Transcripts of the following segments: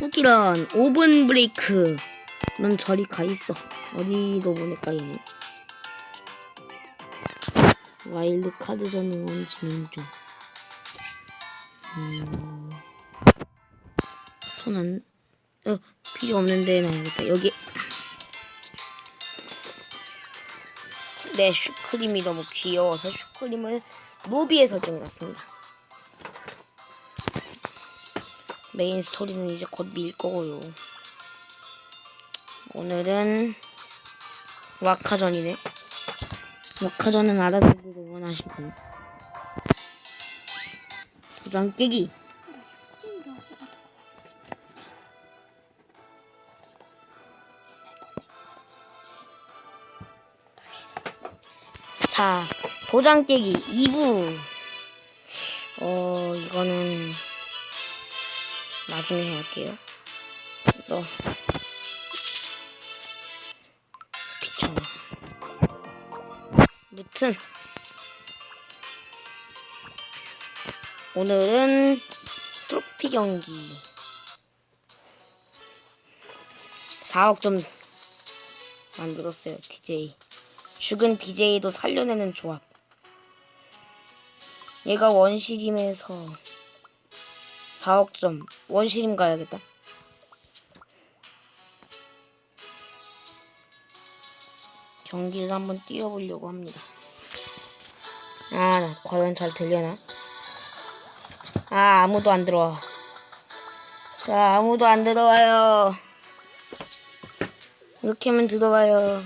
후기란 오븐 브레이크. 넌 저리 가 있어. 어디로 보낼까 얘는. 와일드 카드전 응원 진행 중. 음. 손안 어, 필요 없는데 나오겠다. 여기. 네, 슈크림이 너무 귀여워서 슈크림을 노비에 설정해놨습니다. 메인 스토리는 이제 곧 밀 거고요. 오늘은 와카전이네. 와카전은 알아듣고 원하실 분. 도장 깨기. 자, 도장 깨기 2부. 어, 이거는 나중에 할게요. 너 귀찮아. 무튼 오늘은 트로피 경기 4억 좀 만들었어요. DJ 죽은 DJ도 살려내는 조합. 얘가 원시림에서 4억 점 원시림 가야겠다. 경기를 한번 뛰어보려고 합니다. 아, 과연 잘 들려나? 아, 아무도 안 들어와. 자, 아무도 안 들어와요. 이렇게 하면 들어와요.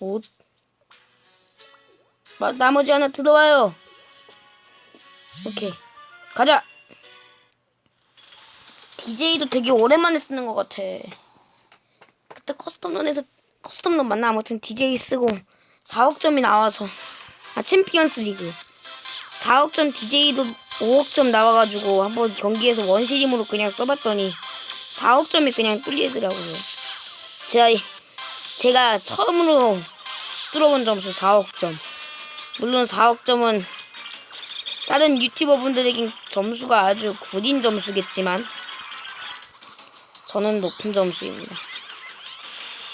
옷. 마, 나머지 하나 들어와요. 오케이. 가자. DJ도 되게 오랜만에 쓰는 것 같아. 그때 커스텀런에서 커스텀런 맞나? 아무튼 DJ 쓰고 4억 점이 나와서 아 챔피언스 리그 4억 점 DJ도 5억 점 나와가지고 한번 경기에서 원시림으로 그냥 써봤더니 4억 점이 그냥 뚫리더라고요. 제가 제가 처음으로 뚫어본 점수 4억 점. 물론 4억 점은 다른 유튜버 분들에겐 점수가 아주 구린 점수겠지만 저는 높은 점수입니다.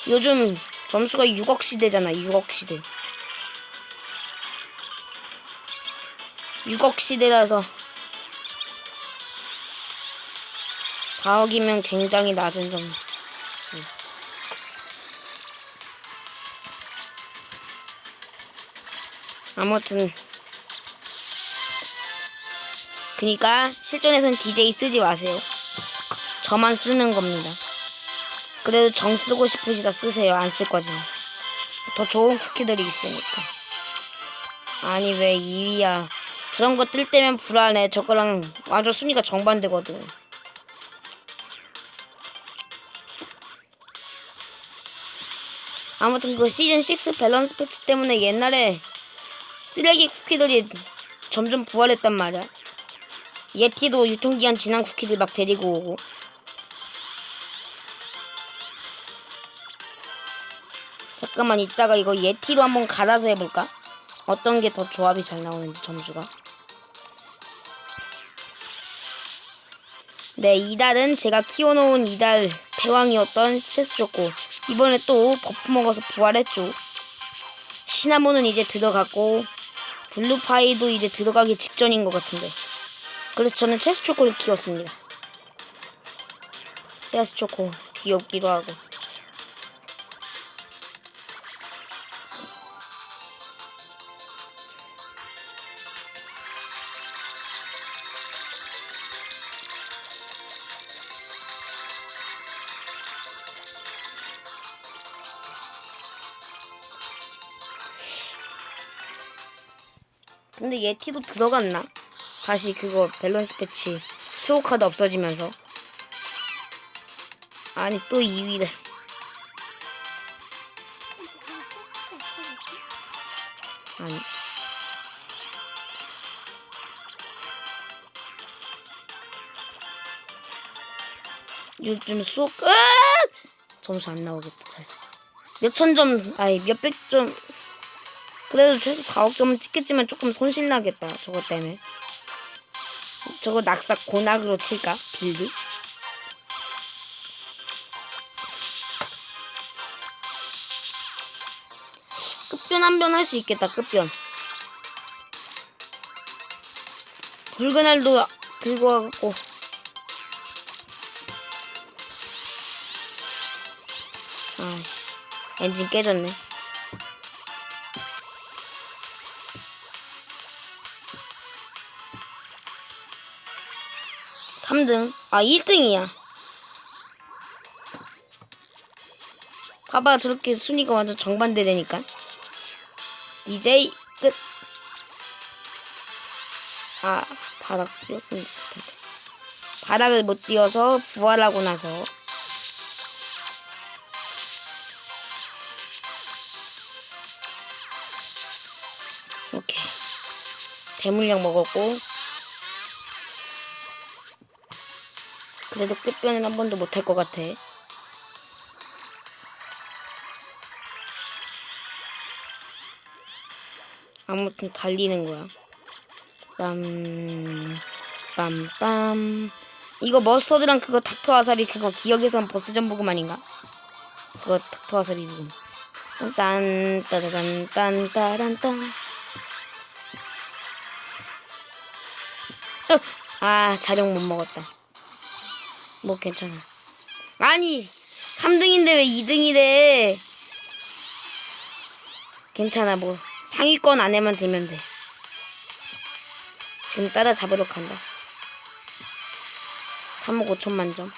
요즘 점수가 6억 시대잖아, 6억 시대. 6억 시대라서 4억이면 굉장히 낮은 점수. 아무튼 그니까 실전에선 DJ 쓰지 마세요. 저만 쓰는 겁니다. 그래도 정 쓰고 싶으시다 쓰세요. 안 쓸 거지만. 더 좋은 쿠키들이 있으니까. 아니 왜 2위야. 저런 거 뜰 때면 불안해. 저거랑 완전 순위가 정반대거든. 아무튼 그 시즌 6 밸런스 패치 때문에 옛날에 쓰레기 쿠키들이 점점 부활했단 말이야. 예티도 유통기한 지난 쿠키들 막 데리고 오고. 잠깐만 이따가 이거 예티도 한번 갈아서 해볼까? 어떤 게 더 조합이 잘 나오는지 점수가. 네, 이달은 제가 키워놓은 이달 패왕이었던 체스줬고 이번에 또 버프 먹어서 부활했죠. 시나몬은 이제 들어갔고 블루파이도 이제 들어가기 직전인 것 같은데 그래서 저는 체스초코를 키웠습니다. 체스초코 귀엽기도 하고 근데 예티도 들어갔나? 다시 그거 밸런스 패치. 수호 카드 없어지면서. 아니 또 2위래. 아니. 요즘 수호 끝! 점수 안 나오겠다 잘. 몇천 점 아니 몇백 점 그래도 최소 4억 점은 찍겠지만 조금 손실 나겠다 저것 때문에. 저거 낙사 고낙으로 칠까? 빌드? 끝변 한 변 할 수 있겠다 끝변. 붉은 알도 들고 와갖고. 아씨 엔진 깨졌네 3등. 아, 1등이야. 봐봐, 저렇게 순위가 완전 정반대 되니까. DJ 끝. 아, 바닥 뛰었으면 좋을 텐데. 바닥을 못 뛰어서 부활하고 나서. 오케이. 대물약 먹었고. 그래도 끝변은 한 번도 못할 것 같아. 아무튼 달리는 거야. 빰, 빰 빰. 이거 머스터드랑 그거 닥터 와사비 그거 기억에선 버스 전부금 아닌가? 그거 닥터 와사비 부금. 딴, 따다단, 딴, 따란, 딴. 으! 아, 자룡 못 먹었다. 뭐 괜찮아. 아니 3등인데 왜 2등이 래? 괜찮아 뭐 상위권 안에만 들면 돼. 지금 따라잡으러 간다. 3억 5천 만점.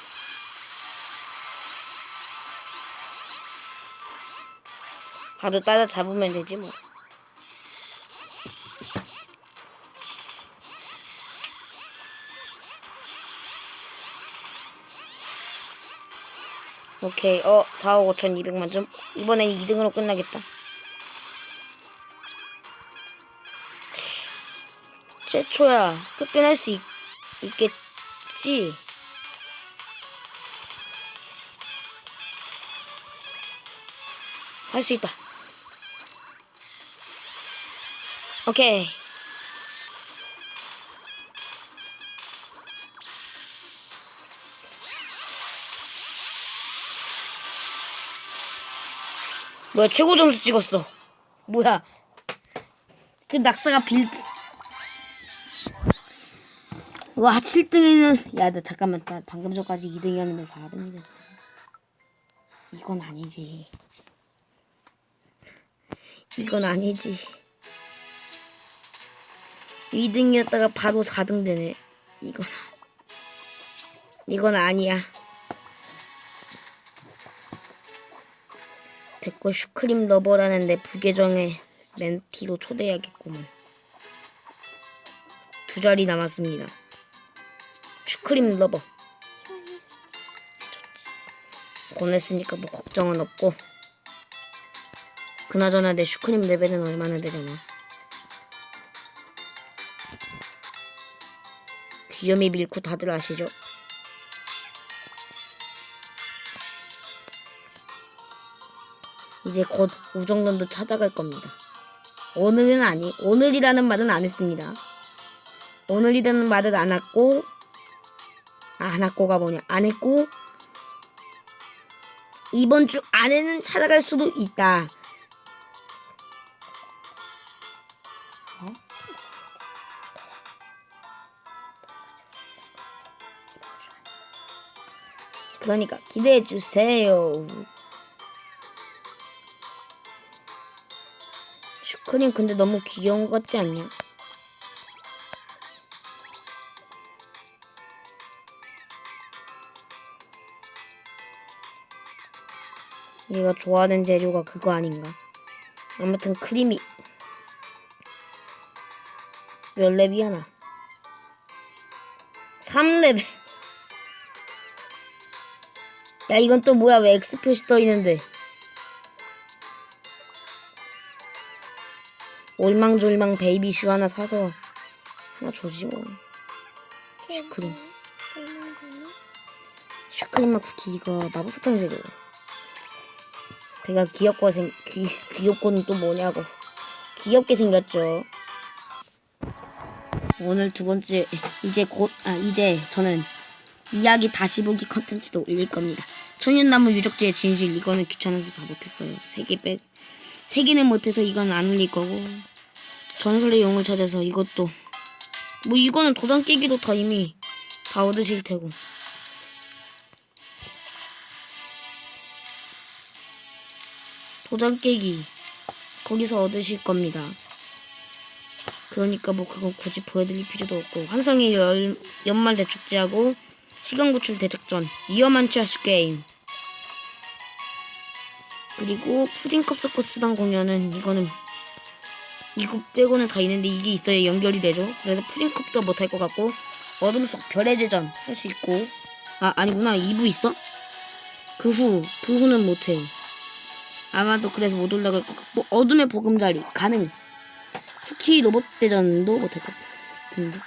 봐도 따라잡으면 되지 뭐. 오케이. 어, 4억 5천 2백만 점. 이번엔 2등으로 끝나겠다. 최초야. 끝변할 수 있, 있겠지? 할 수 있다. 오케이. 뭐야 최고 점수 찍었어. 뭐야. 그 낙사가 빌. 와 7등에는 야 나 잠깐만 나 방금 전까지 2등이었는데 4등이 됐네. 이건 아니지. 이건 아니지. 2등이었다가 바로 4등 되네. 이건 이건 아니야 됐고 슈크림 러버라는 내 부계정에 멘티로 초대해야겠구만. 두 자리 남았습니다. 슈크림 러버. 보냈으니까 뭐 걱정은 없고. 그나저나 내 슈크림 레벨은 얼마나 되려나. 귀요미 밀크 다들 아시죠? 이제 곧 우정론도 찾아갈 겁니다. 오늘은 아니, 오늘이라는 말은 안 했습니다. 오늘이라는 말을 안 했고, 아, 안 했고가 뭐냐, 안 했고, 이번 주 안에는 찾아갈 수도 있다. 어? 그러니까 기대해 주세요. 슈크림 근데 너무 귀여운 것 같지 않냐? 얘가 좋아하는 재료가 그거 아닌가? 아무튼 크림이 몇 렙이 하나? 3렙 야 이건 또 뭐야 왜 X 표시 떠 있는데 올망졸망 베이비 슈 하나 사서 하나 줘지 뭐 슈크림 슈크림 맛 쿠키 이거 마법사탕 재료 제가 귀엽고 생 귀, 귀엽고는 또 뭐냐고 귀엽게 생겼죠. 오늘 두 번째 이제 곧 아 이제 저는 이야기 다시 보기 컨텐츠도 올릴 겁니다. 천연나무 유적지의 진실 이거는 귀찮아서 다 못했어요. 세개 빼, 세 개는 못해서 이건 안 올릴 거고. 전설의 용을 찾아서 이것도. 뭐 이거는 도장 깨기도 다 이미 다 얻으실 테고. 도장 깨기. 거기서 얻으실 겁니다. 그러니까 뭐 그건 굳이 보여드릴 필요도 없고. 환상의 열, 연말 대축제하고 시간 구출 대작전. 위험한 최수 게임 그리고 푸딩컵 서커스단 공연은 이거는 이거 빼고는 다 있는데 이게 있어야 연결이 되죠 그래서 푸딩컵도 못할 것 같고 어둠 속 별의 제전 할 수 있고 아 아니구나 2부 있어? 그 후 그 후는 못해요 아마도 그래서 못 올라갈 것 같고 어둠의 보금자리 가능 쿠키 로봇 대전도 못할 것 같은데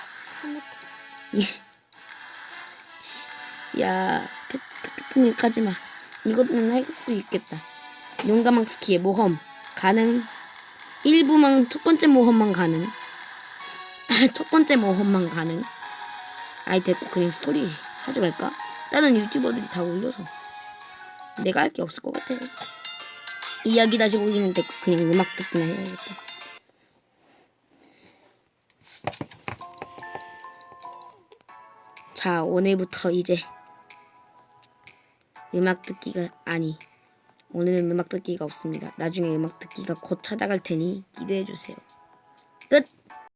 야 페트님 가지마 이것은 할수 있겠다 용감한 쿠키의 모험 가능. 1부만 첫 번째 모험만 가능. 첫 번째 모험만 가능. 아이 됐고 그냥 스토리 하지 말까? 다른 유튜버들이 다 올려서. 내가 할 게 없을 것 같아. 이야기 다시 보기는 됐고 그냥 음악 듣기나 해야겠다 자 오늘부터 이제 음악 듣기가 아니 오늘은 음악 듣기가 없습니다. 나중에 음악 듣기가 곧 찾아갈 테니 기대해 주세요. 끝